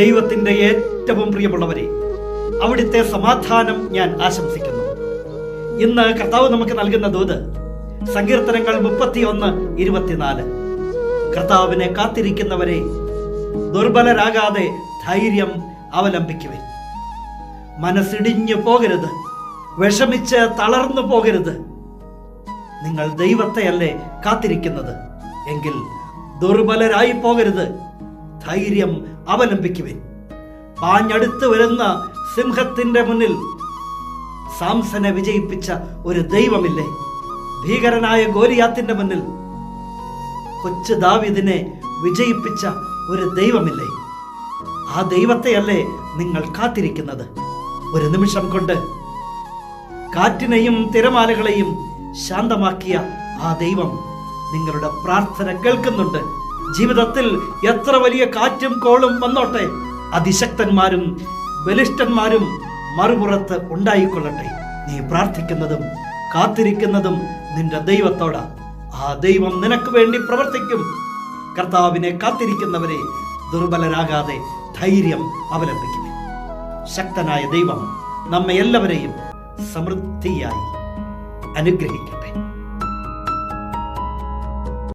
ദൈവത്തിന്റെ ഏറ്റവും പ്രിയമുള്ളവരെ അവിടുത്തെ സമാധാനം ഞാൻ ആശംസിക്കുന്നു. ഇന്ന് കർത്താവ് നമുക്ക് നൽകുന്ന ദൂത് സങ്കീർത്തനങ്ങൾ മുപ്പത്തി ഒന്ന് ഇരുപത്തിനാല്. കർത്താവിനെ കാത്തിരിക്കുന്നവരെ ദുർബലരാകാതെ ധൈര്യം അവലംബിക്കുവിൻ. മനസ്സിടിഞ്ഞു പോകരുത്. വിഷമിച്ച് തളർന്നു പോകരുത്. നിങ്ങൾ ദൈവത്തെയല്ലേ കാത്തിരിക്കുന്നത്? എങ്കിൽ ദുർബലരായി പോകരുത്. ധൈര്യം അവലംബിക്കുവിൻ. പാഞ്ഞടുത്ത് വരുന്ന സിംഹത്തിന്റെ മുന്നിൽ സാംസനെ വിജയിപ്പിച്ച ഒരു ദൈവമില്ലേ? ഭീകരനായ ഗോലിയാത്തിന്റെ മുന്നിൽ കൊച്ചു ദാവിദിനെ വിജയിപ്പിച്ച ഒരു ദൈവമില്ലേ? ആ ദൈവത്തെയല്ലേ നിങ്ങൾ കാത്തിരിക്കുന്നത്? ഒരു നിമിഷം കൊണ്ട് കാറ്റിനെയും തിരമാലകളെയും ശാന്തമാക്കിയ ആ ദൈവം നിങ്ങളുടെ പ്രാർത്ഥന കേൾക്കുന്നുണ്ട്. ജീവിതത്തിൽ എത്ര വലിയ കാറ്റും കോളും വന്നോട്ടെ അതിശക്തന്മാരും ബലിഷ്ഠന്മാരും മറുപുറത്ത് ഉണ്ടായിക്കൊള്ളട്ടെ. നീ പ്രാർത്ഥിക്കുന്നതും കാത്തിരിക്കുന്നതും നിന്റെ ദൈവത്തോടാ. ആ ദൈവം നിനക്ക് വേണ്ടി പ്രവർത്തിക്കും. കർത്താവിനെ കാത്തിരിക്കുന്നവരെ ദുർബലരാകാതെ ധൈര്യം അവലംബിക്കുമേ ശക്തനായ ദൈവം നമ്മെ എല്ലാവരെയും സമൃദ്ധിയായി അനുഗ്രഹിക്കും